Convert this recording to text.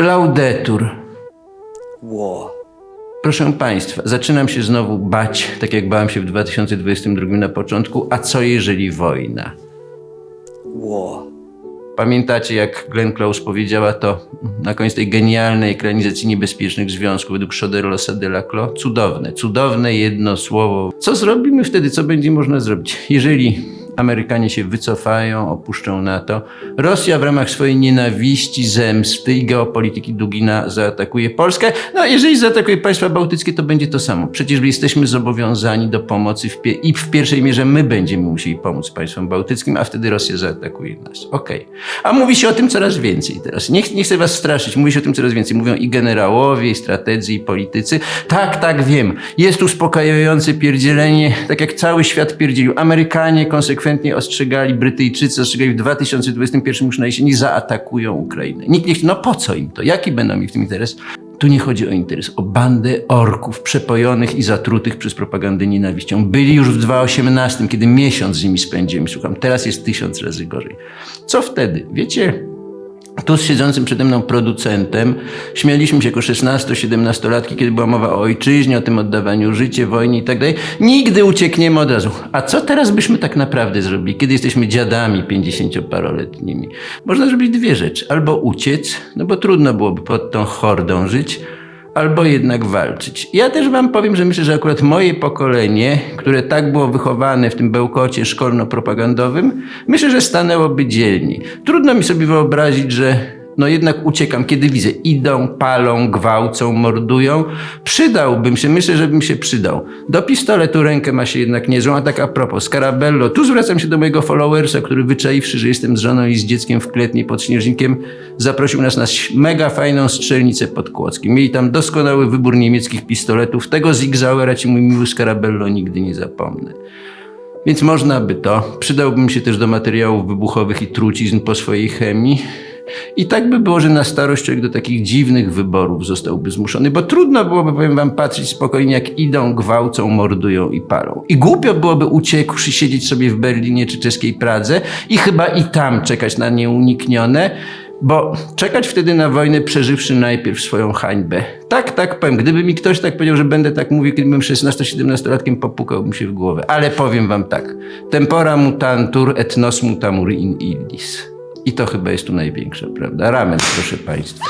Laudetur. war. Proszę Państwa, zaczynam się znowu bać, tak jak bałem się w 2022 na początku, a co jeżeli wojna? War. Pamiętacie, jak Glenn Close powiedziała to na koniec tej genialnej ekranizacji niebezpiecznych związków według Choderlosa de la Clos? Cudowne, cudowne jedno słowo. Co zrobimy wtedy? Co będzie można zrobić? Jeżeli Amerykanie się wycofają, opuszczą NATO, Rosja w ramach swojej nienawiści, zemsty i geopolityki Dugina zaatakuje Polskę. No, jeżeli zaatakuje państwa bałtyckie, to będzie to samo. Przecież jesteśmy zobowiązani do pomocy w i w pierwszej mierze my będziemy musieli pomóc państwom bałtyckim, a wtedy Rosja zaatakuje nas. Okej. A mówi się o tym coraz więcej teraz. Nie, ch- nie chcę was straszyć, mówi się o tym coraz więcej. Mówią i generałowie, i strategzy, i politycy. Tak, tak, wiem. Jest uspokajające pierdzielenie, tak jak cały świat pierdzielił. Amerykanie konsekwentnie ostrzegali, Brytyjczycy ostrzegali w 2021 już na jesieni, zaatakują Ukrainę. Nikt nie chce, no po co im to? Jaki będą mieli w tym interes? Tu nie chodzi o interes, o bandę orków przepojonych i zatrutych przez propagandę nienawiścią. Byli już w 2018, kiedy miesiąc z nimi spędziłem. Słucham, teraz jest tysiąc razy gorzej. Co wtedy? Wiecie, tu z siedzącym przede mną producentem śmialiśmy się jako 16-17-latki, kiedy była mowa o ojczyźnie, o tym oddawaniu życia, wojnie i tak dalej. Nigdy uciekniemy od razu. A co teraz byśmy tak naprawdę zrobili, kiedy jesteśmy dziadami 50-paroletnimi? Można zrobić dwie rzeczy. Albo uciec, no bo trudno byłoby pod tą hordą żyć, albo jednak walczyć. Ja też wam powiem, że myślę, że akurat moje pokolenie, które tak było wychowane w tym bełkocie szkolno-propagandowym, myślę, że stanęłoby dzielni. Trudno mi sobie wyobrazić, że no jednak uciekam, kiedy widzę, idą, palą, gwałcą, mordują. Przydałbym się, myślę, że bym się przydał. Do pistoletu rękę ma się jednak niezłą, a tak a propos, Scarabello, tu zwracam się do mojego followersa, który wyczaiwszy, że jestem z żoną i z dzieckiem w kletni pod śnieżnikiem, zaprosił nas na mega fajną strzelnicę pod Kłodzkiem. Mieli tam doskonały wybór niemieckich pistoletów. Tego Zigzauera ci mój miły Scarabello nigdy nie zapomnę. Więc można by to. Przydałbym się też do materiałów wybuchowych i trucizn po swojej chemii. I tak by było, że na starość człowiek do takich dziwnych wyborów zostałby zmuszony, bo trudno byłoby, powiem wam, patrzeć spokojnie, jak idą, gwałcą, mordują i palą. I głupio byłoby uciekłszy siedzieć sobie w Berlinie czy czeskiej Pradze i chyba i tam czekać na nieuniknione, bo czekać wtedy na wojnę, przeżywszy najpierw swoją hańbę. Tak, tak powiem. Gdyby mi ktoś tak powiedział, że będę tak mówił, kiedy byłem 16-17-latkiem, popukałbym się w głowę. Ale powiem wam tak. Tempora mutantur et nos mutamur in illis. I to chyba jest tu największa, prawda? Ramen, proszę państwa.